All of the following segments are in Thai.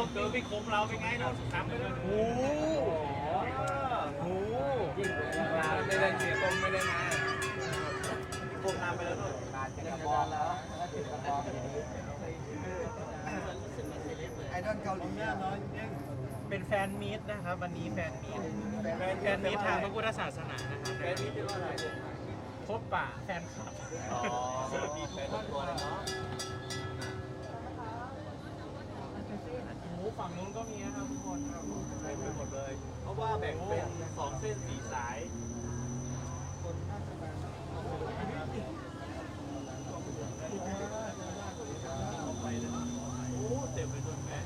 คมเราเป็นไงเราทำไปเลยโอ้โหไม่ได้เสียตรงไม่ได้มาคมนำไปแล้วด้วยขาดกระบอลแล้วติดกระบอลไอดอลเกาหลีเป็นแฟนมีตนะครับ วันนี้แฟนมีตแฟนมีตทางพระพุทธศาสนานะครับแฟนนี้เป็นว่าอะไรพบปะแฟนคลับอ๋อสวัสดีแฟนตัวเลยเนาะ หมู ฝั่งนู้นก็มีนะครับทุกคนครับใช้ไปหมดเลย เพราะว่าแบ่งเป็นสองเส้นสี่สายโอ้เต็มไปหมดแม่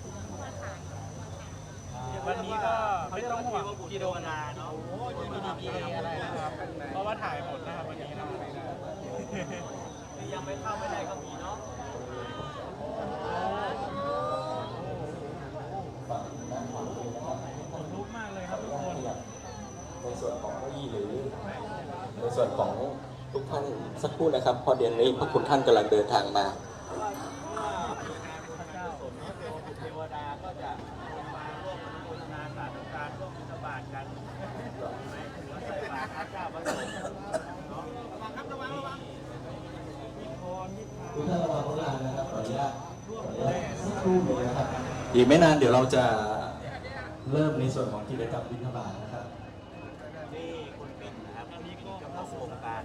วันนี้ก็ไม่ต้องห่วงกิโดนานาเนาะเนาะโอ้ยไม่มีอะไรนะครับเพราะว่าถ่ายหมดนะครับวันนี้นะครับที่ยังไม่เข้าไม่ได้ก็มีเนาะ ขนลุกมากเลยครับทุกคน ในส่วนของเก้าอี้หรือใน ส่วนของทุกท่านสักครู่นะครับพอเดี๋ยวนี้พระคุณท่านกำลังเดินทางมาเพราะว่าว่ามีงานเป็นพระเจ้าสนเนาะก็จะลงมาร่วมอนุโมทนาสาธุการร่วมบิณฑบาตกันใช่ไหมถือว่าใส่บาตรพระเจ้าพระสงฆ์เนาะระวังครับระวังระวังมีพรมีพรทุกท่านระวังเวลาครับขออนุญาตสักครู่หนึ่งนอีกไม่นานเดี๋ยวเราจะเริ่มในส่วนของกิจกรรมบิณฑบาตนะครับ นี่คุณปิ่นนะครับอันนี้ก็เข้าสู่วงการ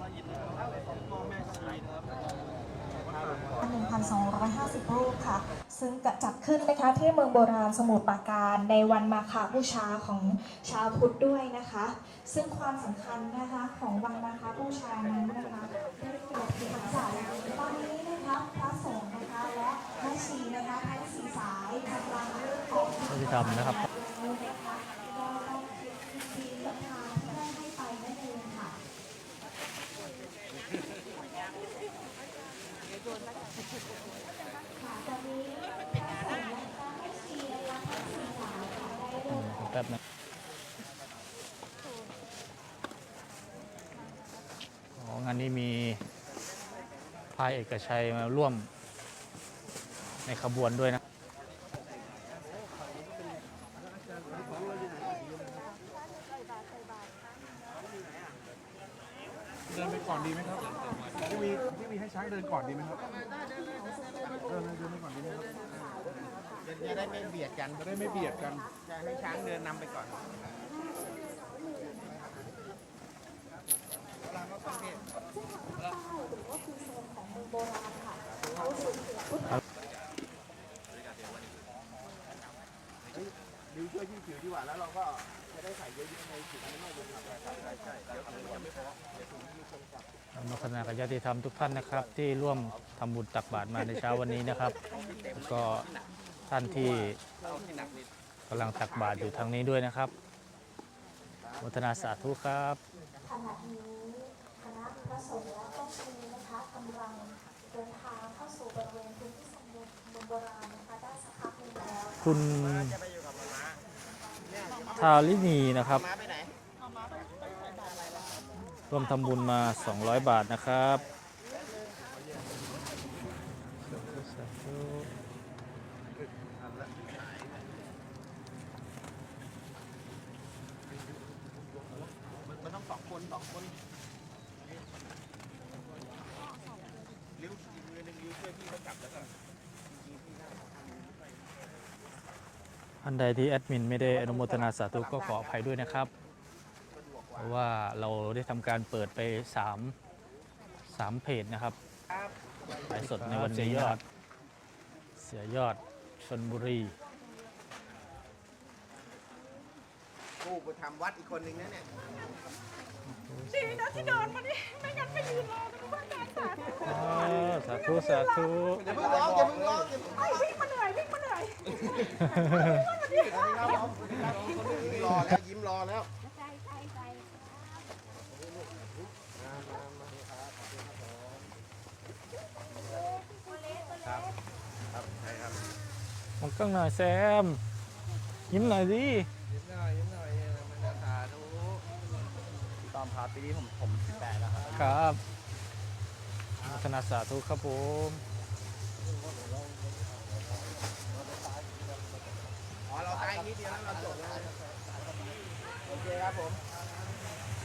ก็ยินดีต้อนรับพ่อแม่ทั้งหลายนะครับ 50 รูปค่ะ ซึ่งจัดขึ้นนะคะที่เมืองโบราณสมุทรปราการในวันมาฆบูชาของชาวพุทธด้วยนะคะ ซึ่งความสำคัญนะคะของวันมาฆบูชานั้นนะคะได้เกิดขึ้นจากตอนนี้นะคะพระสงฆ์นะคะและแม่ชีนะคะทั้งสีสายกำลังของที่ทำนะครับนะคะต้องทีศรัทธาที่ได้ให้ไปนั่นเองค่ะ ค่ะตอนนี้พระสงฆ์และแม่ชีนะคะทั้งสี่สายค่ะได้เริ่ม แป๊บนะอ๋องานนี้มีพายเอกชัยมาร่วมในขบวนด้วยนะ เดินไปก่อนดีไหมครับพี่มีพี่มีให้ช้างเดินก่อนดีไหมครับ เดินเดินไปก่อนดีไหมครับ จะได้ไม่เบียดกันจะได้ไม่เบียดกัน จะให้ช้างเดินนำไปก่อนดิวช่วยพี่ผิวดีกว่าแล้วเราก็จะได้ใส่เยอะๆในถุงนี้ไม่เป็นครับใช่ใช่ใช่แล้วถุงยังไม่พอเดี๋ยวถุงมีคนกลับอนุโมทนากับญาติธรรมทุกท่านนะครับ ที่ร่วมทำบุญตักบาตรมาในเช้าวันนี้นะครับแล้วก็ ท่านที่กำลังตักบาตรอยู่ทางนี้ด้วยนะครับอนุโมทนาสาธุครับขณะนี้คณะพระสงฆ์และแม่ชีนะคะกำลังเดินทางเข้าสู่บริเวณพื้นที่สมบูรณ์เมืองโบราณนะคะได้สักพักหนึ่งแล้วคุณทาลินีนะครับร่วมทำบุญมา 200 บาทนะครับสาธุ มันต้องสอง คนสองคนลิ้วอีกมือหนึ่งลิ้วช่วยพี่เขาจับแล้วก็อันใดที่แอดมินไม่ได้อนุโมทนาสาธุก็ขออภัยด้วยนะครับ เพราะว่าเราได้ทำการเปิดไป3 3เพจนะครับไลฟ์สดในวันนี้นะครับเสียยอดชนบุรีผู้ไปทำวัดอีกคนหนึ่งนะเนี่ย ดีนะที่เดินมานี่ไม่งั้นไปยืนรอตรงนู้นาจารย์สาธุอ๋อสาธุสาธุอย่าเพิ่งร้องอย่าเพิ่งร้องอย่าเพิ่งไอ้ยวิ่งมาเหนื่อยวิ่งมาเหนื่อยรอแล้วยิ้มรอแล้วใช่ใช่ใช่ครัรับใช่ครัมันกล้องหน่อยแซมยิ้มหน่อยดิ ยิ้มหน่อยยิ้มหน่อยมันจะสาธุ ตอนพาปีนี้ผมผม18แล้วครับครับอนุโมทนาสาธุครับผมนิดเดียวแล้วเราจบแล้วโอเคครับผม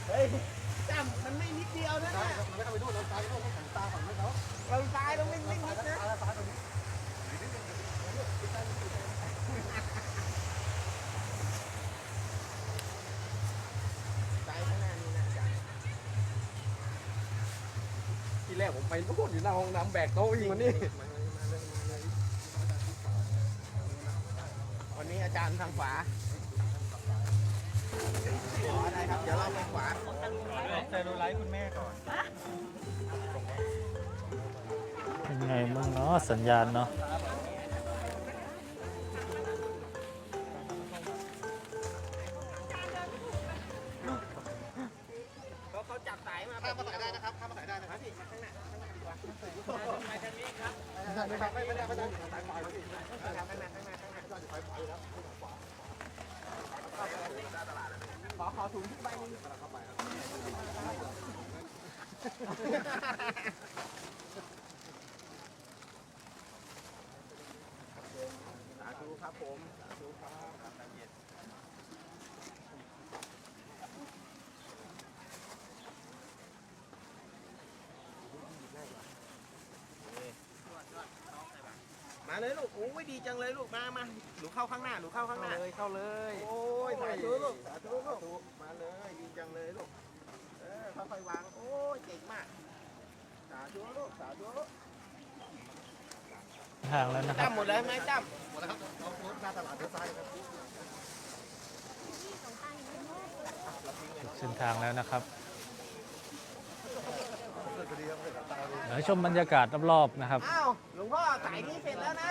เฮ้ยจำมันไม่นิดเดียวนะเนี่ยไม่ต้องไปดูเราซ้ายเราต้องตาฝั่งนี้เขาเราซ้ายต้องไม่ไม่นิดนะซ้ายข้างหน้านี่นะจ๊ะ ทีแรก ผมไปนู่นอยู่หน้าห้องน้ำแบกโต๊ะอยู่นี่วันนี้อาจารย์ทางขวาขออะไรครับ เดี๋ยวเราไปขวาเซลลูไลท์คุณแม่ก่อน เป็นไงบ้างเนาะสัญญาณเนาะ ขอขอถุงที่ใบนึงเข้าไปสาธุครับผมสาธุครับ เลยลูก โอ้ยดีจังเลยลูก มามาหนูเข้าข้างหน้า หนูเข้าข้างหน้า เลยเข้าเลยโอ้ยสาธุลูก สาธุลูก มาเลย ดีจังเลยลูก เออค่อยๆวาง โอ้ยเก่งมาก สาธุลูก สาธุลูกทางแล้วนะครับจ้ำหมดแล้วไหมจ้ำหมดแล้วครับน้องรถหน้าตลาดเดือซ้ายครับ เส้นทางแล้วนะครับ เดี๋ยวชมบรรยากาศรอบๆนะครับ อ้าวหลวงพ่อสายนี้เสร็จแล้วนะ